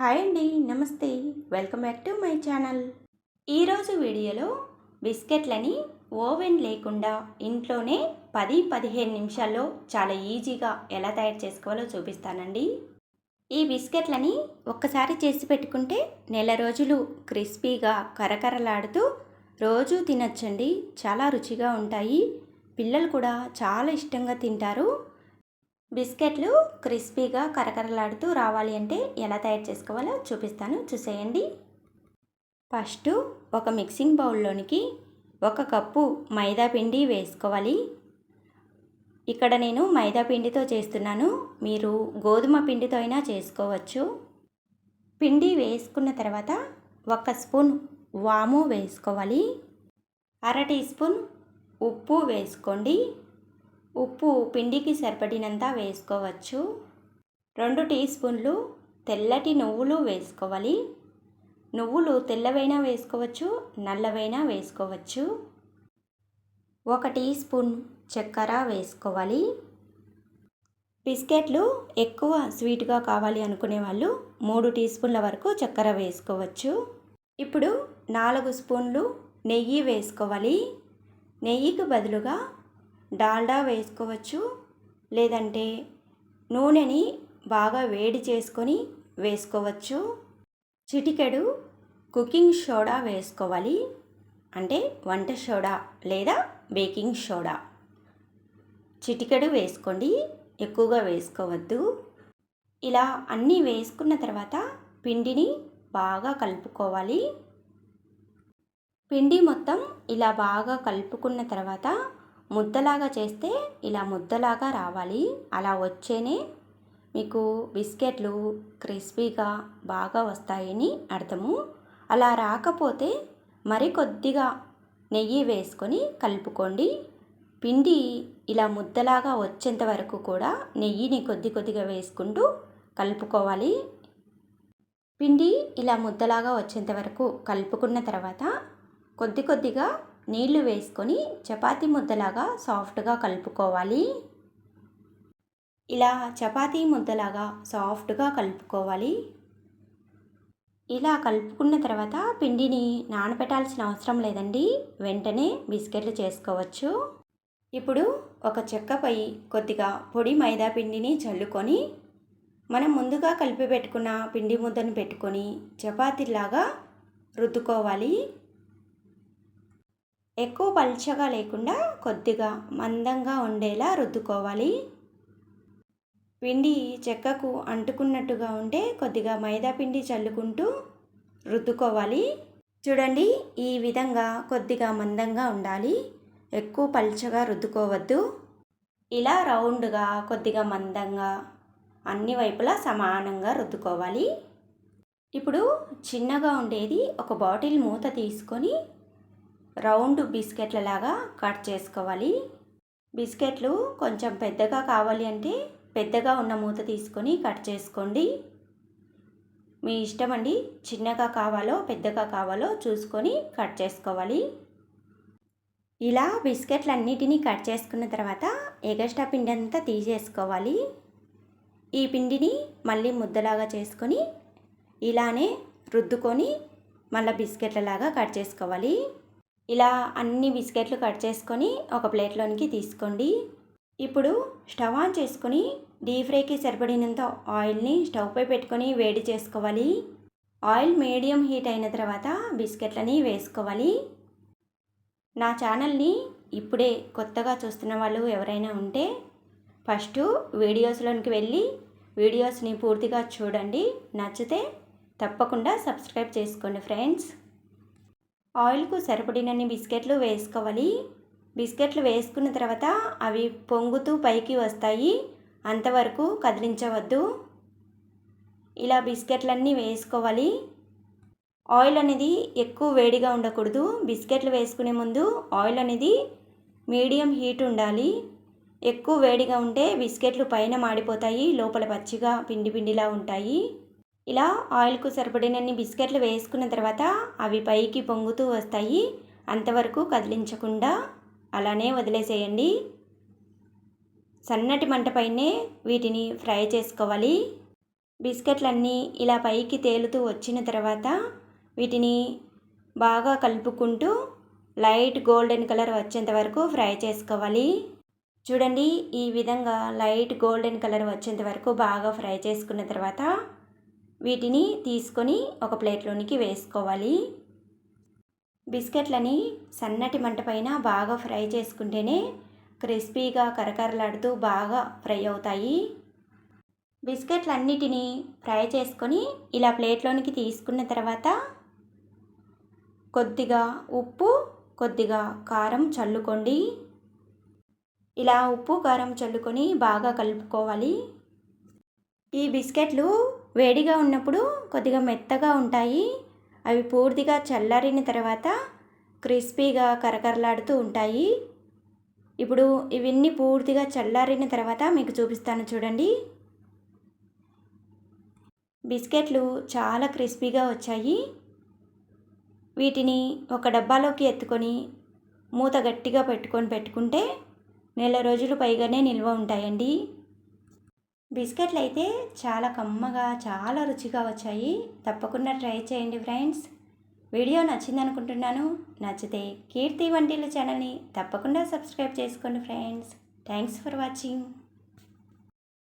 Hi అండి నమస్తే. Welcome back to my channel. ఈరోజు వీడియోలో బిస్కెట్లని ఓవెన్ లేకుండా ఇంట్లోనే పది పదిహేను నిమిషాల్లో చాలా ఈజీగా ఎలా తయారు చేసుకోవాలో చూపిస్తానండి. ఈ బిస్కెట్లని ఒక్కసారి చేసి పెట్టుకుంటే నెల రోజులు క్రిస్పీగా కరకరలాడుతూ రోజు తినచ్చండి. చాలా రుచిగా ఉంటాయి. పిల్లలు కూడా చాలా ఇష్టంగా తింటారు. బిస్కెట్లు క్రిస్పీగా కరకరలాడుతూ రావాలి అంటే ఎలా తయారు చేసుకోవాలో చూపిస్తాను. చూసేయండి. ఫస్ట్ ఒక మిక్సింగ్ బౌల్లోనికి ఒక కప్పు మైదా పిండి వేసుకోవాలి. ఇక్కడ నేను మైదా పిండితో చేస్తున్నాను. మీరు గోధుమ పిండితో అయినా చేసుకోవచ్చు. పిండి వేసుకున్న తర్వాత ఒక స్పూన్ వాము వేసుకోవాలి. అర టీ స్పూన్ ఉప్పు వేసుకోండి. ఉప్పు పిండికి సరిపడినంత వేసుకోవచ్చు. రెండు టీ స్పూన్లు తెల్లటి నువ్వులు వేసుకోవాలి. నువ్వులు తెల్లవైనా వేసుకోవచ్చు నల్లవైనా వేసుకోవచ్చు. ఒక టీ స్పూన్ చక్కెర వేసుకోవాలి. బిస్కెట్లు ఎక్కువ స్వీట్గా కావాలి అనుకునే వాళ్ళు మూడు టీ స్పూన్ల వరకు చక్కెర వేసుకోవచ్చు. ఇప్పుడు నాలుగు స్పూన్లు నెయ్యి వేసుకోవాలి. నెయ్యికి బదులుగా డాల్డా వేసుకోవచ్చు లేదంటే నూనెని బాగా వేడి చేసుకొని వేసుకోవచ్చు. చిటికెడు కుకింగ్ సోడా వేసుకోవాలి. అంటే వంట సోడా లేదా బేకింగ్ సోడా. చిటికెడు వేసుకోండి. ఎక్కువగా వేసుకోవద్దు. ఇలా అన్నీ వేసుకున్న తర్వాత పిండిని బాగా కలుపుకోవాలి. పిండి మొత్తం ఇలా బాగా కలుపుకున్న తర్వాత ముద్దలాగా చేస్తే ఇలా ముద్దలాగా రావాలి. అలా వచ్చేనే మీకు బిస్కెట్లు క్రిస్పీగా బాగా వస్తాయని అర్థము. అలా రాకపోతే మరి కొద్దిగా నెయ్యి వేసుకొని కలుపుకోండి. పిండి ఇలా ముద్దలాగా వచ్చేంత వరకు కూడా నెయ్యిని కొద్ది కొద్దిగా వేసుకుంటూ కలుపుకోవాలి. పిండి ఇలా ముద్దలాగా వచ్చేంత వరకు కలుపుకున్న తర్వాత కొద్ది కొద్దిగా నీళ్ళు వేసుకొని చపాతీ ముద్దలాగా సాఫ్ట్గా కలుపుకోవాలి. ఇలా చపాతీ ముద్దలాగా సాఫ్ట్గా కలుపుకోవాలి. ఇలా కలుపుకున్న తర్వాత పిండిని నానబెట్టాల్సిన అవసరం లేదండి. వెంటనే బిస్కెట్లు చేసుకోవచ్చు. ఇప్పుడు ఒక చెక్కపై కొద్దిగా పొడి మైదా పిండిని చల్లుకొని మనం ముందుగా కలిపి పెట్టుకున్న పిండి ముద్దను పెట్టుకొని చపాతీలాగా రుద్దుకోవాలి. ఎక్కువ పలుచగా లేకుండా కొద్దిగా మందంగా ఉండేలా రుద్దుకోవాలి. పిండి చెక్కకు అంటుకున్నట్టుగా ఉంటే కొద్దిగా మైదా పిండి చల్లుకుంటూ రుద్దుకోవాలి. చూడండి ఈ విధంగా కొద్దిగా మందంగా ఉండాలి. ఎక్కువ పలుచగా రుద్దుకోవద్దు. ఇలా రౌండ్గా కొద్దిగా మందంగా అన్ని వైపులా సమానంగా రుద్దుకోవాలి. ఇప్పుడు చిన్నగా ఉండేది ఒక బాటిల్ మూత తీసుకొని రౌండ్ బిస్కెట్ల లాగా కట్ చేసుకోవాలి. బిస్కెట్లు కొంచెం పెద్దగా కావాలి అంటే పెద్దగా ఉన్న మూత తీసుకొని కట్ చేసుకోండి. మీ ఇష్టం అండి చిన్నగా కావాలో పెద్దగా కావాలో చూసుకొని కట్ చేసుకోవాలి. ఇలా బిస్కెట్లన్నిటినీ కట్ చేసుకున్న తర్వాత ఎగస్ట్రా పిండి అంతా తీసేసుకోవాలి. ఈ పిండిని మళ్ళీ ముద్దలాగా చేసుకొని ఇలానే రుద్దుకొని మళ్ళీ బిస్కెట్లలాగా కట్ చేసుకోవాలి. ఇలా అన్ని బిస్కెట్లు కట్ చేసుకొని ఒక ప్లేట్లోనికి తీసుకోండి. ఇప్పుడు స్టవ్ ఆన్ చేసుకొని డీప్ ఫ్రైకి సరిపడినంత ఆయిల్ని స్టవ్పై పెట్టుకొని వేడి చేసుకోవాలి. ఆయిల్ మీడియం హీట్ అయిన తర్వాత బిస్కెట్లని వేసుకోవాలి. నా ఛానల్ని ఇప్పుడే కొత్తగా చూస్తున్న వాళ్ళు ఎవరైనా ఉంటే ఫస్ట్ వీడియోస్లోనికి వెళ్ళి వీడియోస్ని పూర్తిగా చూడండి. నచ్చితే తప్పకుండా సబ్స్క్రైబ్ చేసుకోండి ఫ్రెండ్స్. ఆయిల్కు సరిపడినన్ని బిస్కెట్లు వేసుకోవాలి. బిస్కెట్లు వేసుకున్న తర్వాత అవి పొంగుతూ పైకి వస్తాయి. అంతవరకు కదిలించవద్దు. ఇలా బిస్కెట్లన్నీ వేసుకోవాలి. ఆయిల్ అనేది ఎక్కువ వేడిగా ఉండకూడదు. బిస్కెట్లు వేసుకునే ముందు ఆయిల్ అనేది మీడియం హీట్ ఉండాలి. ఎక్కువ వేడిగా ఉంటే బిస్కెట్లు పైన మాడిపోతాయి. లోపల పచ్చిగా పిండి పిండిలా ఉంటాయి. ఇలా ఆయిల్కు సరిపడినన్ని బిస్కెట్లు వేసుకున్న తర్వాత అవి పైకి పొంగుతూ వస్తాయి. అంతవరకు కదిలించకుండా అలానే వదిలేసేయండి. సన్నటి మంటపైనే వీటిని ఫ్రై చేసుకోవాలి. బిస్కెట్లన్నీ ఇలా పైకి తేలుతూ వచ్చిన తర్వాత వీటిని బాగా కలుపుకుంటూ లైట్ గోల్డెన్ కలర్ వచ్చేంత వరకు ఫ్రై చేసుకోవాలి. చూడండి ఈ విధంగా లైట్ గోల్డెన్ కలర్ వచ్చేంత వరకు బాగా ఫ్రై చేసుకున్న తర్వాత వీటిని తీసుకొని ఒక ప్లేట్లోనికి వేసుకోవాలి. బిస్కెట్లని సన్నటి మంట పైన బాగా ఫ్రై చేసుకుంటేనే క్రిస్పీగా కరకరలాడుతూ బాగా ఫ్రై అవుతాయి. బిస్కెట్లన్నిటినీ ఫ్రై చేసుకొని ఇలా ప్లేట్లోనికి తీసుకున్న తర్వాత కొద్దిగా ఉప్పు కొద్దిగా కారం చల్లుకోండి. ఇలా ఉప్పు కారం చల్లుకొని బాగా కలుపుకోవాలి. ఈ బిస్కెట్లు వేడిగా ఉన్నప్పుడు కొద్దిగా మెత్తగా ఉంటాయి. అవి పూర్తిగా చల్లారిన తర్వాత క్రిస్పీగా కరకరలాడుతూ ఉంటాయి. ఇప్పుడు ఇవన్నీ పూర్తిగా చల్లారిన తర్వాత మీకు చూపిస్తాను చూడండి. బిస్కెట్లు చాలా క్రిస్పీగా వచ్చాయి. వీటిని ఒక డబ్బాలోకి ఎత్తుకొని మూత గట్టిగా పెట్టుకొని పెట్టుకుంటే నెల రోజులు పైగానే నిల్వ ఉంటాయండి. బిస్కెట్లు అయితే చాలా కమ్మగా చాలా రుచిగా వచ్చాయి. తప్పకుండా ట్రై చేయండి ఫ్రెండ్స్. వీడియో నచ్చింది అనుకుంటున్నాను నచ్చితే కీర్తి వంటిల ఛానల్ని తప్పకుండా సబ్స్క్రైబ్ చేసుకోండి ఫ్రెండ్స్. Thanks for watching.